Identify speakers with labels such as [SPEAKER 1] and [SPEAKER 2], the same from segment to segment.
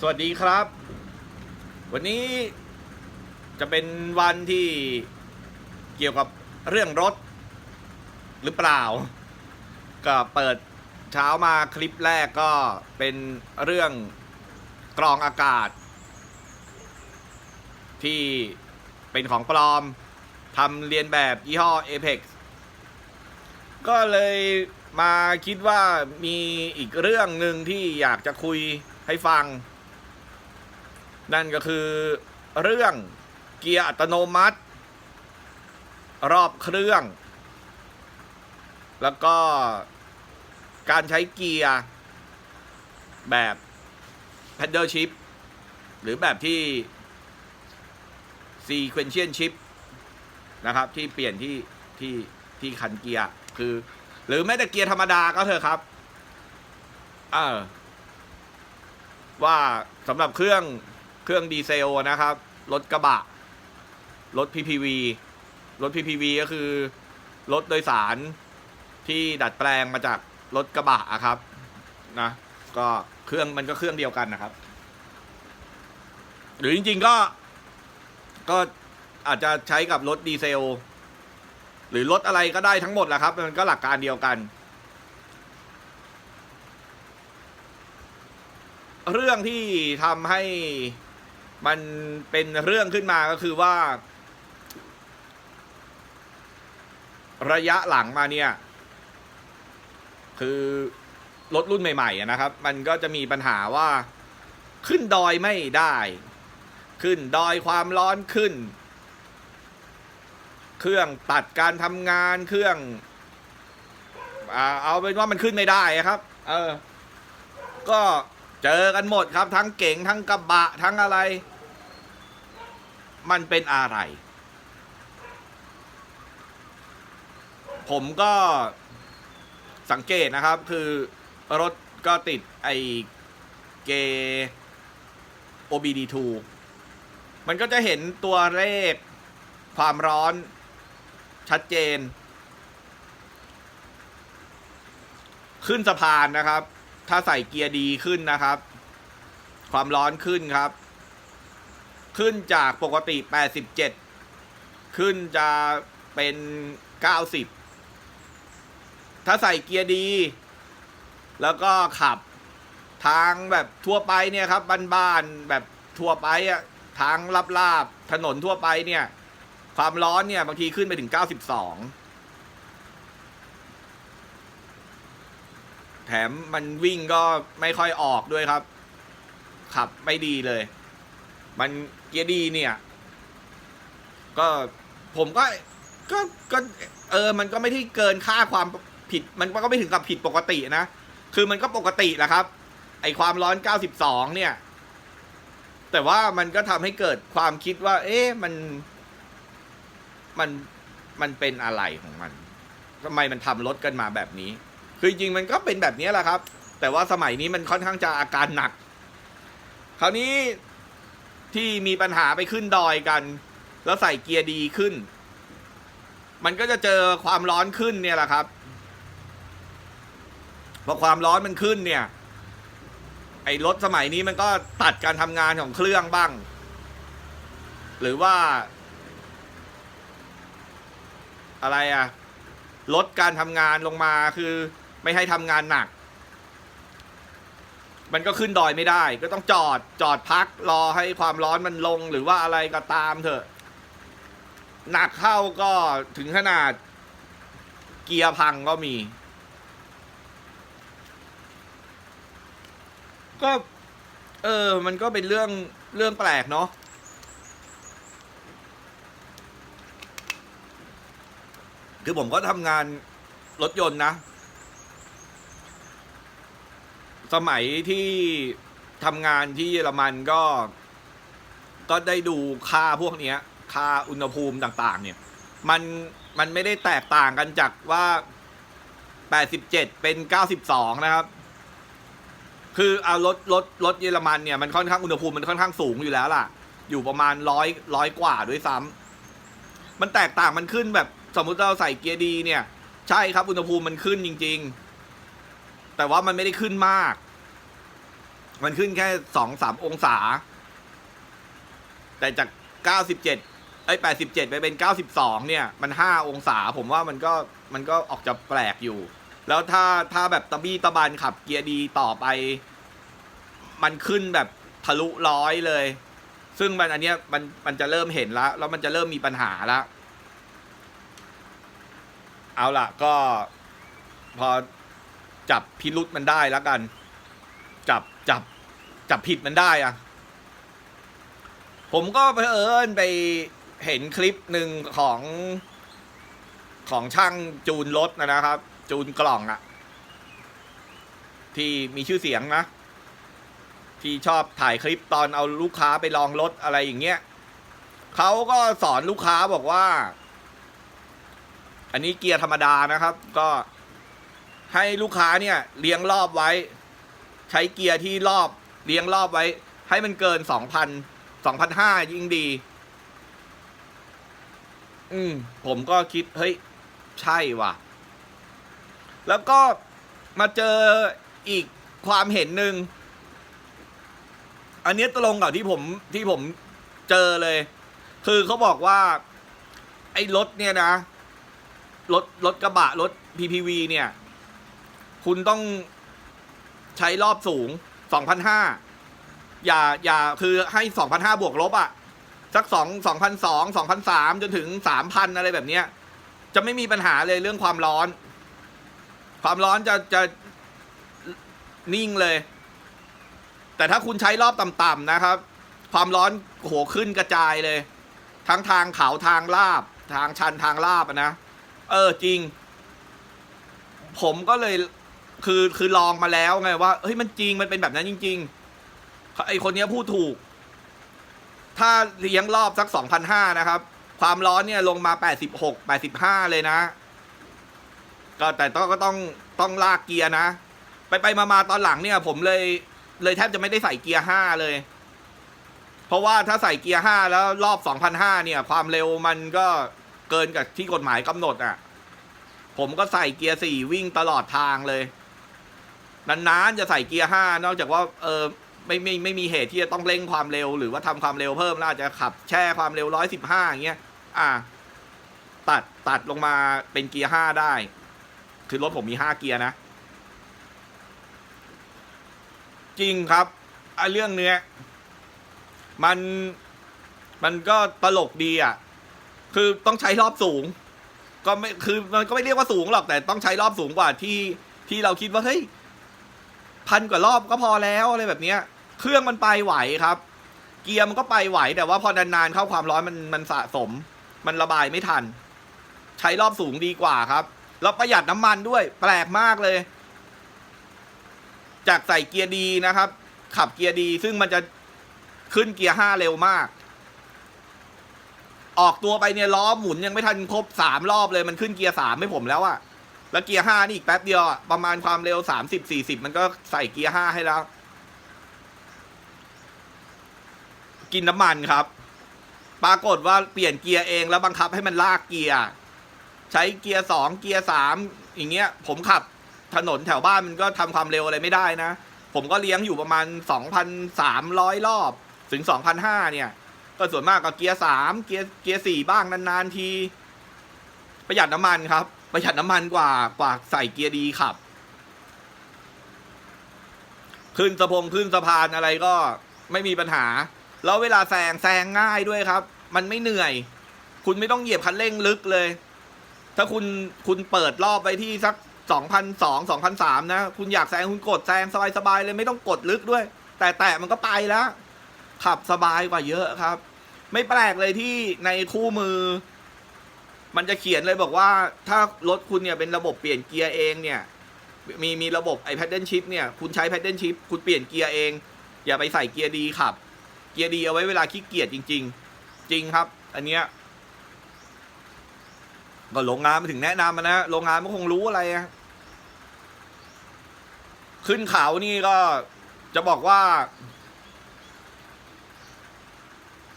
[SPEAKER 1] สวัสดีครับ วันนี้จะเป็นวันที่เกี่ยวกับเรื่องรถ หรือเปล่า ก็เปิดเช้ามาคลิปแรกก็เป็นเรื่องกรองอากาศ ที่เป็นของปลอมทำเรียนแบบยี่ห้อ Apex ก็เลยมาคิดว่ามีอีกเรื่องหนึ่งที่อยากจะคุยให้ฟัง นั่นก็คือเรื่องเกียร์อัตโนมัติ รอบเครื่อง แล้วก็การใช้เกียร์แบบ paddle shift หรือแบบที่ sequential shift นะครับ ที่เปลี่ยนที่ที่ที่คันเกียร์คือ หรือแม้แต่เกียร์ธรรมดาก็เถอะครับ เออว่าสำหรับเครื่อง เครื่องดีเซลนะครับ รถกระบะ รถ PPV รถ PPV ก็คือ รถโดยสารที่ดัดแปลงมาจากรถกระบะอะครับนะก็เครื่องมันก็เครื่องเดียวกันนะครับ หรือจริง ๆ ก็ ก็อาจจะใช้กับรถดีเซล หรือรถอะไรก็ได้ทั้งหมดแหละครับ มันก็หลักการเดียวกัน เรื่องที่ทำให้ มันเป็นเรื่องขึ้นมาก็คือว่า ระยะหลังมาเนี่ย คือรถรุ่นใหม่ ๆนะครับ มันก็จะมีปัญหาว่าขึ้นดอยไม่ได้ ขึ้นดอยความร้อนขึ้น เครื่องตัดการทำงานเครื่องเอาเป็นว่ามันขึ้นไม่ได้ครับ เออ ก็เจอกันหมดครับ ทั้งเก่งทั้งกระบะทั้งอะไร มันเป็นอะไร ผมก็สังเกตนะครับ คือรถก็ติดไอเก OBD2 มันก็จะเห็นตัวเลขความร้อนชัดเจน ขึ้นสะพานนะครับ ถ้าใส่เกียร์ดีขึ้นนะครับ ความร้อนขึ้นครับ ขึ้นจากปกติ 87 ขึ้นจะเป็น 90 ถ้าใส่เกียร์ดี แล้วก็ขับทางแบบทั่วไปเนี่ยครับบ้านๆแบบทั่วไปอะทางลาบๆถนนทั่วไปเนี่ย ความร้อนเนี่ย บางทีขึ้นไปถึง 92 แถมมันวิ่งก็ไม่ค่อยออกด้วยครับ ขับไม่ดีเลย มันเกียร์ดีเนี่ย ก็ผมก็ก็ก็ เออ มันก็ไม่ได้เกินค่าความผิด มันก็ไม่ถึงกับผิดปกตินะ คือมันก็ปกติแหละครับ ไอความร้อน 92 เนี่ย แต่ว่ามันก็ทำให้เกิดความคิดว่า เอ๊ะ มัน มัน มันเป็นอะไรของมันทำไมมันทำรถกันมาแบบนี้ คือจริงมันก็เป็นแบบนี้แหละครับ แต่ว่าสมัยนี้มันค่อนข้างจะอาการหนัก คราวนี้ ที่มีปัญหาไปขึ้นดอยกัน แล้วใส่เกียร์ดีขึ้น มันก็จะเจอความร้อนขึ้นเนี่ยแหละครับพอความร้อนมันขึ้นเนี่ย ไอ้รถสมัยนี้มันก็ตัดการทำงานของเครื่องบ้าง หรือว่า อะไรอะลดการทำงานลงมาคือไม่ให้ทำงานหนัก มันก็ขึ้นดอยไม่ได้ ก็ต้องจอดจอดพักรอให้ความร้อนมันลงหรือว่าอะไรก็ตามเถอะ หนักเข้าก็ถึงขนาด เกียร์พังก็มี ก็ เออ มันก็เป็นเรื่องเรื่องแปลกเนาะคือผมก็ทำงานรถยนต์นะ สมัยที่ทำงานที่เยอรมันก็ ก็ได้ดูค่าพวกเนี้ย ค่าอุณหภูมิต่างๆ เนี่ย มันมันไม่ได้แตกต่างกันจากว่า 87 เป็น 92 นะครับ คือเอารถรถรถเยอรมันเนี่ยมันค่อนข้างอุณหภูมิมันค่อนข้างสูงอยู่แล้วล่ะ อยู่ประมาณร้อยร้อยกว่าด้วยซ้ำมันแตกต่างมันขึ้นแบบสมมุติเราใส่เกียร์ดีเนี่ย ใช่ครับอุณหภูมิมันขึ้นจริง ๆ แต่ว่ามันไม่ได้ขึ้นมาก มันขึ้นแค่สองสามองศา แต่จากเก้าสิบเจ็ดไอ้แปดสิบเจ็ดไปเป็นเก้าสิบสองเนี่ย มันห้าองศา ผมว่ามันก็มันก็ออกจะแปลกอยู่ แล้วถ้าถ้าแบบตะบี้ตะบันขับเกียร์ดีต่อไป มันขึ้นแบบทะลุร้อยเลย ซึ่งมันอันเนี้ยมันมันจะเริ่มเห็นแล้ว แล้วมันจะเริ่มมีปัญหาแล้วเอาล่ะก็พอ จับพิรุษมันได้แล้วกัน จับจับจับผิดมันได้อะผมก็ไปเอิญไปเห็นคลิปหนึ่งของของช่างจูนรถนะครับ จูนกล่องอะที่มีชื่อเสียงนะ ที่ชอบถ่ายคลิปตอนเอาลูกค้าไปลองรถอะไรอย่างเงี้ยเขาก็สอนลูกค้าบอกว่า อันนี้เกียร์ธรรมดานะครับ ก็ ให้ลูกค้าเนี่ยเลี้ยงรอบไว้ ใช้เกียร์ที่รอบเลี้ยงรอบไว้ ให้มันเกินสองพันสองพันห้ายิ่งดี อืม ผมก็คิด เฮ้ย ใช่ว่ะ แล้วก็มาเจออีกความเห็นหนึ่ง อันนี้ตรงกับที่ผมที่ผมเจอเลย คือเขาบอกว่า ไอ้รถเนี่ยนะ รถรถกระบะรถ PPV เนี่ย คุณต้องใช้รอบสูง2,500อย่าอย่าคือให้2,500บวกลบอะสัก2 2,200 2,300จนถึง3,000อะไรแบบเนี้ย จะไม่มีปัญหาเลยเรื่องความร้อน ความร้อนจะจะนิ่งเลย แต่ถ้าคุณใช้รอบต่ำๆนะครับ ความร้อนโหขึ้นกระจายเลย ทั้งทางเขาทางลาบ ทางชันทางลาบนะ เออจริง ผมก็เลย คือคือลองมาแล้วไงว่าเฮ้ยมันจริงมันเป็นแบบนั้นจริงๆไอคนเนี้ยพูดถูก ถ้าเลี้ยงรอบสักสองพันห้านะครับ ความร้อนเนี่ยลงมาแปดสิบหกแปดสิบห้าเลยนะ ก็แต่ต้องก็ต้องต้องลากเกียร์นะ ไปไปมามาตอนหลังเนี่ย ผมเลยเลยแทบจะไม่ได้ใส่เกียร์ห้าเลย เพราะว่าถ้าใส่เกียร์ห้าแล้วรอบสองพันห้าเนี่ย ความเร็วมันก็เกินกับที่กฎหมายกำหนดอะผมก็ใส่เกียร์สี่วิ่งตลอดทางเลย นานๆจะใส่เกียร์ห้านอกจากว่าเออไม่ไม่ไม่มีเหตุที่จะต้องเร่งความเร็ว หรือว่าทำความเร็วเพิ่มแล้วอาจะขับแช่ความเร็วร้อยสิบห้าอย่างเงี้ยอะตัดตัดลงมาเป็นเกียร์ห้าได้ คือรถผมมีห้าเกียร์นะ จริงครับไอ้เรื่องเนี้ยมันมันก็ตลกดีอะ คือต้องใช้รอบสูง ก็ไม่คือมันก็ไม่เรียกว่าสูงหรอกแต่ต้องใช้รอบสูงกว่าที่ที่เราคิดว่าเฮ้ย พันกว่ารอบก็พอแล้วอะไรแบบเนี้ย เครื่องมันไปไหวครับ เกียร์มันก็ไปไหว แต่ว่าพอนานๆเข้าความร้อนมันมันสะสม มันระบายไม่ทัน ใช้รอบสูงดีกว่าครับแล้วประหยัดน้ำมันด้วย แปลกมากเลย จากใส่เกียร์ดีนะครับ ขับเกียร์ดีซึ่งมันจะขึ้นเกียร์ห้าเร็วมาก ออกตัวไปเนี่ยล้อหมุนยังไม่ทันครบสามรอบเลยมันขึ้นเกียร์สามให้ผมแล้วอะ แล้วเกียร์ห้านี่อีกแป๊บเดียวอะประมาณความเร็วสามสิบสี่สิบมันก็ใส่เกียร์ห้าให้แล้ว กินน้ำมันครับ ปรากฏว่าเปลี่ยนเกียร์เองแล้วบังคับให้มันลากเกียร์ใช้เกียร์สองเกียร์สามอย่างเงี้ย ผมขับถนนแถวบ้านมันก็ทำความเร็วอะไรไม่ได้นะ ผมก็เลี้ยงอยู่ประมาณสองพันสามร้อยรอบถึงสองพันห้าเนี่ย ก็ส่วนมากก็เกียร์สามเกียร์เกียร์สี่บ้างนานๆที ประหยัดน้ำมันครับ ประหยัดน้ำมันกว่ากว่าใส่เกียร์ดีขับ ขึ้นสะพงขึ้นสะพานอะไรก็ไม่มีปัญหา แล้วเวลาแซงแซงง่ายด้วยครับ มันไม่เหนื่อย คุณไม่ต้องเหยียบคันเร่งลึกเลย ถ้าคุณคุณเปิดรอบไปที่สักสองพันสองสองพันสามนะ คุณอยากแซงคุณกดแซงสบายๆเลยไม่ต้องกดลึกด้วย แต่แตะมันก็ไปแล้ว ขับสบายกว่าเยอะครับ ไม่แปลกเลยที่ในคู่มือ มันจะเขียนเลยบอกว่าถ้ารถคุณเนี่ยเป็นระบบเปลี่ยนเกียร์เองเนี่ยมีมีระบบไอแพดเดิลชิพเนี่ยคุณใช้แพดเดิลชิพคุณเปลี่ยนเกียร์เอง อย่าไปใส่เกียร์ดีขับ เกียร์ดีเอาไว้เวลาขี้เกียจจริง ๆ จริงครับ อันเนี้ยก็โรงงานมาถึงแนะนำมานะโรงงานมันคงรู้อะไรขึ้นเขานี่ก็จะบอกว่า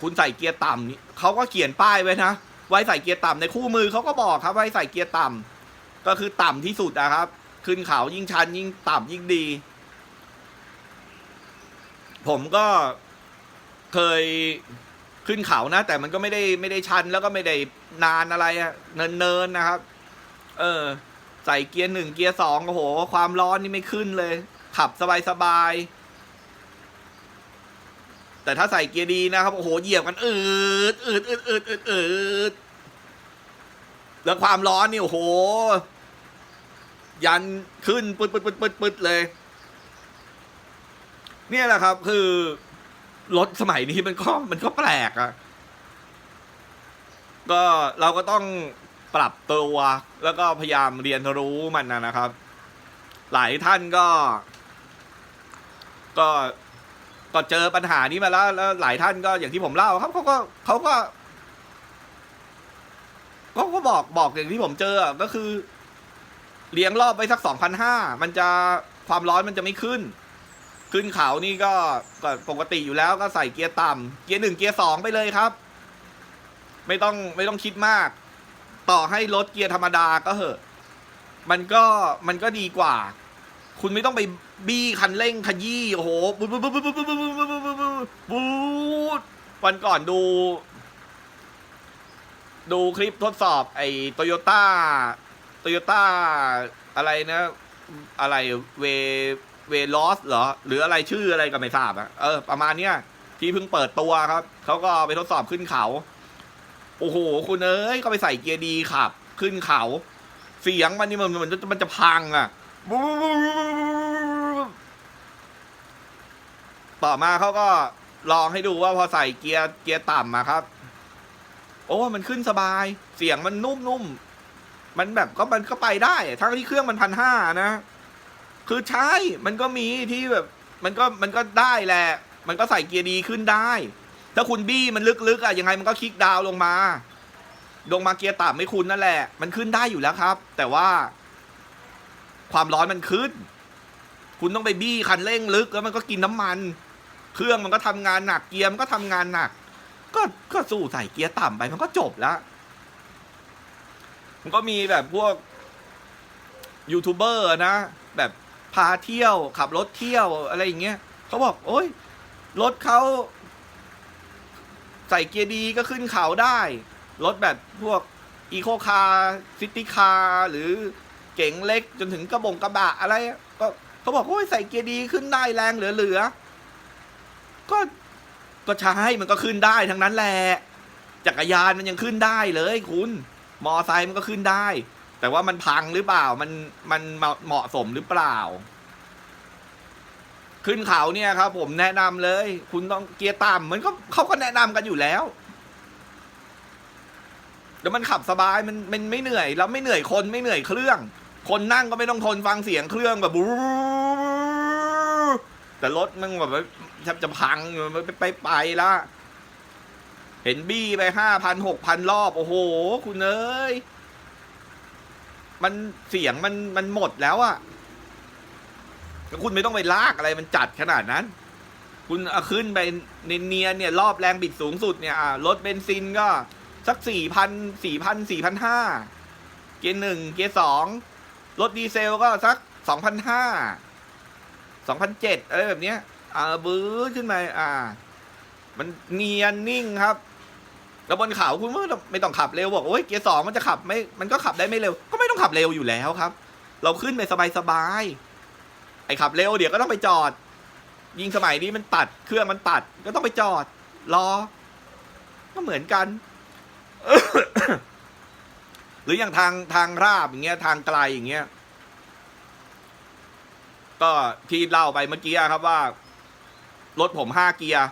[SPEAKER 1] คุณใส่เกียร์ต่ำนี่เขาก็เขียนป้ายไว้นะ ไว้ใส่เกียร์ต่ำในคู่มือเขาก็บอกครับไว้ใส่เกียร์ต่ำก็คือต่ำที่สุดนะครับ ขึ้นเขายิ่งชันยิ่งต่ำยิ่งดี ผมก็เคยขึ้นเขานะ แต่มันก็ไม่ได้ไม่ได้ชันแล้วก็ไม่ได้นานอะไรเนินๆนะครับ เออ ใส่เกียร์หนึ่งเกียร์สองโอ้โห ความร้อนนี่ไม่ขึ้นเลย ขับสบายๆ แต่ถ้าใส่เกียร์ดีนะครับโอ้โหเหยียบกันอืดอืดอืดอืดอืดอืดแล้วความร้อนนี่โอ้โห ยันขึ้นปึ๊ดปึ๊ดปึ๊ดปึ๊ดปึ๊ดเลย เนี่ยแหละครับ คือรถสมัยนี้มันก็มันก็แปลกอะก็เราก็ต้องปรับตัวแล้วก็พยายามเรียนรู้มันนะนะครับ หลายท่านก็ ก็ ก็เจอปัญหานี้มาแล้วแล้วหลายท่านก็อย่างที่ผมเล่าครับเขาก็เขาก็เขาก็บอกบอกอย่างที่ผมเจอก็คือ เลี้ยงรอบไปสักสองพันห้ามันจะความร้อนมันจะไม่ขึ้น ขึ้นเขานี่ก็ก็ปกติอยู่แล้วก็ใส่เกียร์ต่ำเกียร์หนึ่งเกียร์สองไปเลยครับ ไม่ต้องไม่ต้องคิดมาก ต่อให้รถเกียร์ธรรมดาก็เหอะ มันก็มันก็ดีกว่า คุณไม่ต้องไป บี้คันเร่งขยี้โอ้โหบูดบูดบูดบูดบูดบูดบูดบูดบูดบูดบูดวันก่อนดู ดูคลิปทดสอบไอ้โตโยต้าโตโยต้าอะไรนะ อะไรเวเวลอสเหรอ หรืออะไรชื่ออะไรก็ไม่ทราบอะเออ ประมาณเนี้ยที่เพิ่งเปิดตัวครับ เขาก็ไปทดสอบขึ้นเขา โอ้โห คุณเอ้ยก็ไปใส่เกียร์ดีขับ ขึ้นเขา เสียงมันนี่มันมันจะมันจะพังอะ ต่อมาเขาก็ลองให้ดูว่าพอใส่เกียร์เกียร์ต่ำมาครับ โอ้มันขึ้นสบาย เสียงมันนุ่มๆมันแบบก็มันก็ไปได้ ทั้งที่เครื่องมันพันห้านะ คือใช่มันก็มีที่แบบ มันก็มันก็ได้แหละ มันก็ใส่เกียร์ดีขึ้นได้ ถ้าคุณบี้มันลึกๆอะยังไงมันก็คลิกดาวลงมา ลงมาเกียร์ต่ำไม่คุณนั่นแหละ มันขึ้นได้อยู่แล้วครับ แต่ว่า ความร้อนมันขึ้น คุณต้องไปบี้คันเร่งลึกแล้วมันก็กินน้ำมัน เครื่องมันก็ทำงานหนักเกียร์มันก็ทำงานหนัก ก็ก็สู้ใส่เกียร์ต่ำไปมันก็จบแล้ว มันก็มีแบบพวกยูทูบเบอร์นะ แบบพาเที่ยวขับรถเที่ยวอะไรอย่างเงี้ยเขาบอก โอ้ยรถเขาใส่เกียร์ดีก็ขึ้นเขาได้ รถแบบพวกอีโคคาร์ซิตี้คาร์หรือเก๋งเล็กจนถึงกระบงกระบะอะไร ก็เขาบอกโอ้ยใส่เกียร์ดีขึ้นได้แรงเหลือๆ ก็ก็ใช่มันก็ขึ้นได้ทั้งนั้นแหละจักรยานมันยังขึ้นได้เลยคุณ มอไซค์มันก็ขึ้นได้ แต่ว่ามันพังหรือเปล่ามันมันเหมาะสมหรือเปล่า ขึ้นเขาเนี่ยครับ ผมแนะนำเลย คุณต้องเกียร์ต่ำมันก็เขาก็แนะนำกันอยู่แล้วแล้วมันขับสบายมันมันไม่เหนื่อย แล้วไม่เหนื่อยคนไม่เหนื่อยเครื่อง คนนั่งก็ไม่ต้องทนฟังเสียงเครื่องแบบบู๊แต่รถมันแบบ แทบจะพังไปไปไปละ เห็นบี้ไปห้าพันหกพันรอบ โอ้โห คุณเอ้ย มันเสียงมันมันหมดแล้วอะคุณไม่ต้องไปลากอะไรมันจัดขนาดนั้น คุณเอาขึ้นไปเนียนเนี่ยรอบแรงบิดสูงสุดเนี่ยรถเบนซินก็ สักสี่พันสี่พันสี่พันห้าเกียร์หนึ่งเกียร์สองรถดีเซลก็สักสองพันห้าสองพันเจ็ดอะไรแบบเนี้ย อ่าบื้อขึ้นมาอ่า มันเนียนนิ่งครับ แล้วบนเขาคุณไม่ต้องไม่ต้องขับเร็วบอกโอ้ยเกียร์สองมันจะขับไม่ มันก็ขับได้ไม่เร็ว ก็ไม่ต้องขับเร็วอยู่แล้วครับ เราขึ้นไปสบายๆไอ้ขับเร็วเดี๋ยวก็ต้องไปจอด ยิงสมัยนี้มันตัดเครื่องมันตัด ก็ต้องไปจอด รอ ก็เหมือนกันหรืออย่างทางทางราบอย่างเงี้ยทางไกลอย่างเงี้ย ก็ที่เล่าไปเมื่อกี้ครับว่า รถผมห้าเกียร์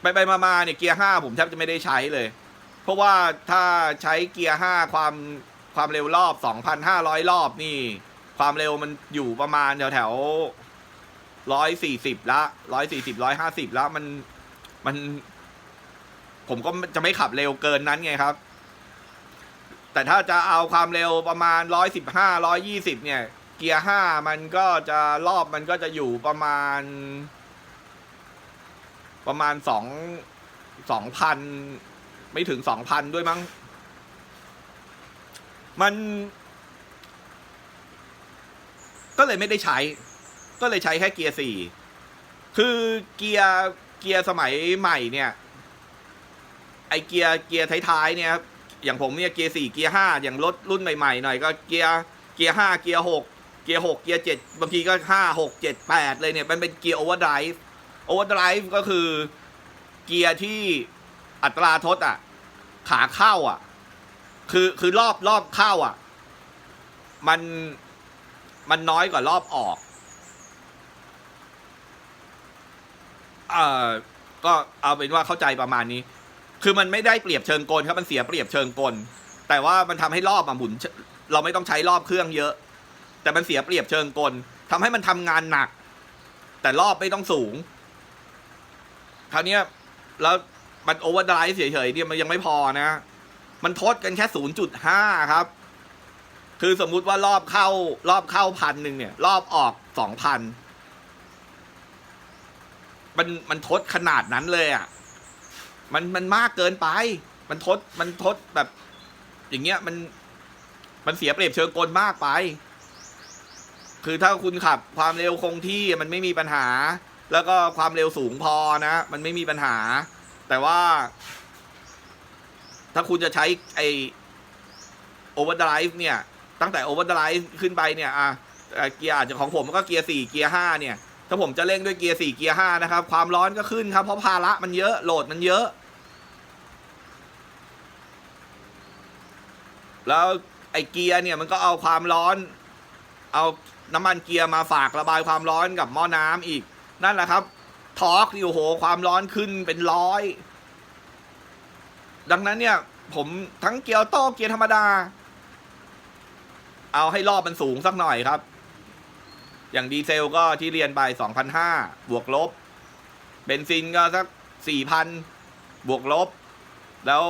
[SPEAKER 1] ไปไปมามาเนี่ยเกียร์ห้าผมแทบจะไม่ได้ใช้เลย เพราะว่าถ้าใช้เกียร์ห้าความความเร็วรอบสองพันห้าร้อยรอบนี่ ความเร็วมันอยู่ประมาณแถวแถวร้อยสี่สิบละร้อยสี่สิบร้อยห้าสิบล้วมันมัน ผมก็จะไม่ขับเร็วเกินนั้นไงครับ แต่ถ้าจะเอาความเร็วประมาณร้อยสิบห้าร้อยยี่สิบเนี่ย เกียร์ห้ามันก็จะรอบมันก็จะอยู่ประมาณ ประมาณสองสองพันไม่ถึงสองพันด้วยมั้ง มัน ก็เลยไม่ได้ใช้ ก็เลยใช้แค่เกียร์สี่คือเกียร์เกียร์สมัยใหม่เนี่ย ไอเกียร์เกียร์ท้ายๆเนี่ยอย่างผมเนี่ยเกียร์สี่เกียร์ห้าอย่างรถรุ่นใหม่ๆหน่อยก็เกียร์เกียร์ห้าเกียร์หก เกียร์หกเกียร์เจ็ดบางทีก็ห้าหกเจ็ดแปดเลยเนี่ย มันเป็นเกียร์โอเวอร์ไดรฟ์โอเวอร์ไดรฟ์ก็คือเกียร์ที่อัตราทดอะ ขาเข้าอะ คือคือรอบรอบเข้าอะ มันมันน้อยกว่ารอบออกเอ่อก็เอาเป็นว่าเข้าใจประมาณนี้ คือมันไม่ได้เปรียบเชิงกลครับมันเสียเปรียบเชิงกล แต่ว่ามันทำให้รอบอะหมุน เราไม่ต้องใช้รอบเครื่องเยอะ แต่มันเสียเปรียบเชิงกลทำให้มันทำงานหนัก แต่รอบไม่ต้องสูงคราวนี้แล้วมันโอเวอร์ไดรฟ์เฉยๆเนี่ยมันยังไม่พอนะ มันทดกันแค่ศูนย์จุดห้าครับ คือสมมุติว่ารอบเข้ารอบเข้าพันหนึ่งเนี่ย รอบออกสองพันมันมันทดขนาดนั้นเลยอะ มันมันมากเกินไป มันทดมันทดแบบ อย่างเงี้ยมันมันเสียเปรียบเชิงกลมากไป คือถ้าคุณขับความเร็วคงที่มันไม่มีปัญหา แล้วก็ความเร็วสูงพอนะ มันไม่มีปัญหา แต่ว่า ถ้าคุณจะใช้ไอโอเวอร์ไดรฟ์เนี่ย ตั้งแต่โอเวอร์ไดรฟ์ขึ้นไปเนี่ยอะเกียร์อาจจะของผมก็เกียร์สี่เกียร์ห้าเนี่ย ถ้าผมจะเร่งด้วยเกียร์สี่เกียร์ห้านะครับ ความร้อนก็ขึ้นครับ เพราะภาระมันเยอะโหลดมันเยอะ แล้วไอเกียร์เนี่ยมันก็เอาความร้อน เอาน้ำมันเกียร์มาฝากระบายความร้อนกับหม้อน้ำอีก นั่นแหละครับทอร์กนี่โอ้โห ความร้อนขึ้นเป็นร้อย ดังนั้นเนี่ย ผมทั้งเกียร์โต้เกียร์ธรรมดา เอาให้รอบมันสูงสักหน่อยครับ อย่างดีเซลก็ที่เรียนไป 2,500 บวกลบ เบนซินก็สัก 4,000 บวกลบ แล้ว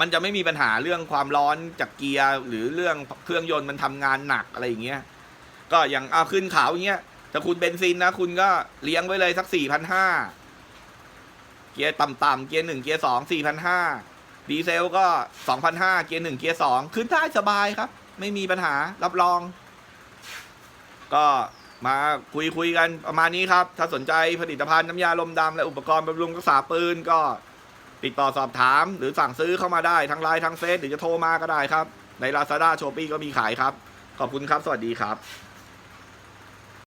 [SPEAKER 1] มันจะไม่มีปัญหาเรื่องความร้อนจากเกียร์ หรือเรื่องเครื่องยนต์มันทำงานหนักอะไรอย่างเงี้ย ก็อย่างเอาขึ้นขาวอย่างเงี้ยถ้าคุณเบนซินนะ คุณก็เลี้ยงไว้เลยสัก4,500เกียร์ต่ำๆเกียร์หนึ่งเกียร์สอง4,500ดีเซลก็2,500เกียร์หนึ่งเกียร์สองขึ้นได้สบายครับ ไม่มีปัญหารับรอง ก็มาคุยคุยกันประมาณนี้ครับ ถ้าสนใจผลิตภัณฑ์น้ำยาลมดำและอุปกรณ์บำรุงรักษาปืนก็ติดต่อสอบถาม หรือสั่งซื้อเข้ามาได้ทั้งไลน์ทั้งเฟซหรือจะโทรมาก็ได้ครับ ใน Lazada s h o p e e ก็มีขายครับ ขอบคุณครับ สวัสดีครับ